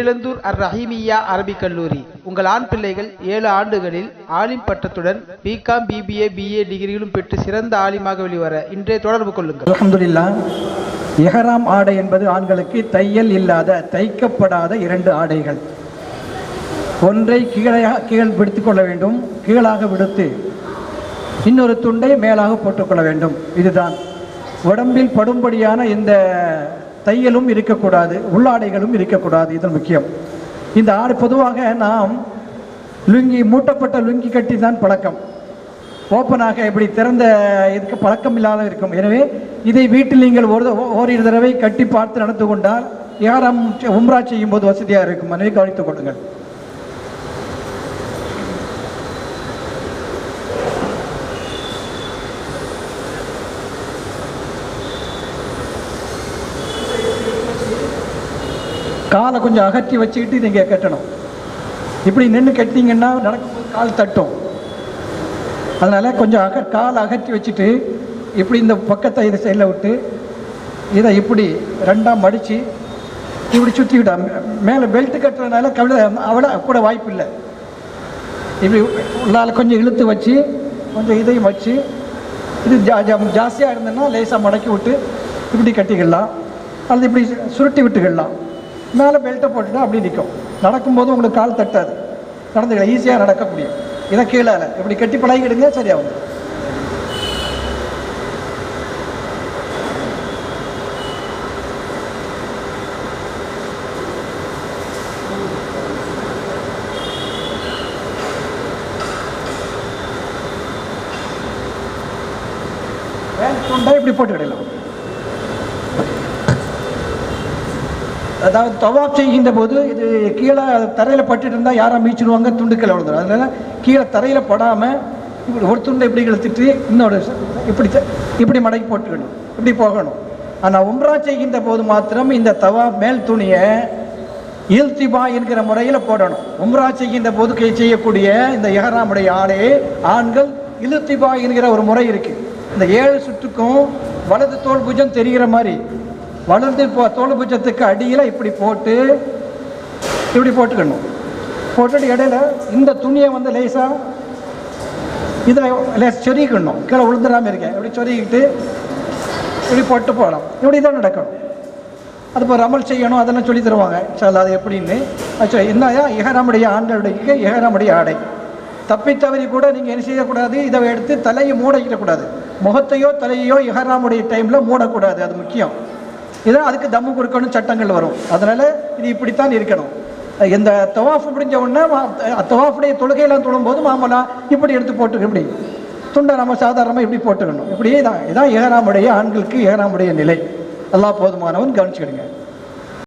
தேனிலந்தூர் அர் ரஹீமியா அரபிக் கல்லூரி. உங்கள் ஆண் பிள்ளைகள் ஏழு ஆண்டுகளில் ஆலிம் பட்டத்துடன் பிகாம் பிபிஏ பிஏ டிகிரிகளும் பெற்று சிறந்த ஆலிமாக வெளிவர இன்றே தொடர்பு கொள்ளுங்கள். அல்ஹம்துலில்லா இஹராம் ஆடை என்பது ஆண்களுக்கு தையல் இல்லாத தைக்கப்படாத இரண்டு ஆடைகள். ஒன்றை கீழே கீழ் விடுத்து கொள்ள வேண்டும் கீழாக விடுத்து இன்னொரு துண்டை மேலாக போட்டுக்கொள்ள வேண்டும். இதுதான். உடம்பில் படும்படியான இந்த தையலும் இருக்கக்கூடாது உள்ளாடைகளும் இருக்கக்கூடாது. இதன் முக்கியம். இந்த ஆடை பொதுவாக நாம் லுங்கி மூட்டப்பட்ட லுங்கி கட்டி தான் பழக்கம் ஓப்பனாக இப்படி திறந்த இதுக்கு பழக்கம் இல்லாத இருக்கும். எனவே இதை வீட்டில் நீங்கள் ஒரு ஓரிரு தடவை கட்டி பார்த்து நடந்து கொண்டால் யாரம் உம்ரா செய்யும் போது வசதியாக இருக்கும். எனவே கவனித்துக் கொள்ளுங்கள். காலை கொஞ்சம் அகற்றி வச்சுக்கிட்டு நீங்கள் கட்டணும். இப்படி நின்று கட்டிங்கன்னா நடக்கும்போது கால் தட்டும். அதனால் கொஞ்சம் அக காலை அகற்றி வச்சுட்டு இப்படி இந்த பக்கத்தை இதை சைடில் விட்டு இதை இப்படி ரெண்டாக மடித்து இப்படி சுற்றிக்கிட்டா மேலே பெல்ட் கட்டுறதுனால கவிதை அவ்வளோ கூட வாய்ப்பு இல்லை. இப்படி உள்ளால் கொஞ்சம் இழுத்து வச்சு கொஞ்சம் இதையும் வச்சு இது ஜா ஜா- ஜாஸ்தியாக இருந்ததுன்னா லேசாக மடக்கி விட்டு இப்படி கட்டிக்கிடலாம் அல்லது இப்படி சுருட்டி விட்டுக்கிடலாம் மேலே பெல்ட்டை போட்டுட்டு அப்படி நிற்கும் நடக்கும்போது உங்களுக்கு கால் தட்டாது. நடந்துக்கலாம் ஈஸியாக நடக்க முடியும் இதை கீழே இப்படி கட்டி பழகிடுங்க சரியாக வேன் இப்படி இப்படி போட்டுக்கிடலாம். அதாவது தவாப் செய்கின்ற போது இது கீழே தரையில் பட்டுட்டு இருந்தால் யாரும் மீச்சிடுவாங்க? துண்டுக்கள் விழுந்துடும் அதனால கீழே தரையில் படாமல் இப்படி ஒரு துண்டை இப்படி இழுத்துட்டு இன்னொரு இப்படி இப்படி மடக்கி போட்டுக்கணும். இப்படி போகணும். ஆனால் உம்ரா செய்கின்ற போது மாத்திரம் இந்த தவா மேல் துணியை இல்திபா என்கிற முறையில் போடணும். உம்ரா செய்கின்ற போது கை செய்யக்கூடிய இந்த எஹராமுடைய ஆடையை ஆண்கள் இலுத்திபா என்கிற ஒரு முறை இருக்குது இந்த ஏழு சுற்றுக்கும் வலது தோல் புஜம் தெரிகிற மாதிரி வளருது இப்போ தோல்பஜத்துக்கு அடியில் இப்படி போட்டு இப்படி போட்டுக்கணும். போட்டுட்டு இடையில இந்த துணியை வந்து லேசாக இதில் லேஸ் சொருகிக்கணும். கீழே உளுந்துடாமல் இருக்கேன் இப்படி சொருகிக்கிட்டு இப்படி போட்டு போகலாம். இப்படி தான் நடக்கணும். அது இப்போ ரமல் செய்யணும் அதெல்லாம் சொல்லி தருவாங்க. சார் அது எப்படின்னு. அச்சா என்னயா இஹராமுடைய ஆண்டோடைக்கு இஹராமுடைய ஆடை. தப்பி தவறி கூட நீங்கள் என்ன செய்யக்கூடாது? இதை எடுத்து தலையை மூடிக்கிடக்கூடாது. முகத்தையோ தலையையோ இஹராமுடைய டைமில் மூடக்கூடாது. அது முக்கியம். இதான் அதுக்கு தம்மு கொடுக்கணும் சட்டங்கள் வரும். அதனால் இது இப்படித்தான் இருக்கணும். இந்த தவாஃப் முடிஞ்ச உடனே தவாஃபுடைய தொழுகையெல்லாம் தொழும்போது மாமலா இப்படி எடுத்து போட்டு இப்படி துண்டை நம்ம சாதாரணமாக இப்படி போட்டுக்கணும். இப்படியே தான் இதான் ஏகராமுடைய ஆண்களுக்கு ஏகராமுடைய நிலை. எல்லாம் போதுமானவன் கவனிச்சுக்கிடுங்க.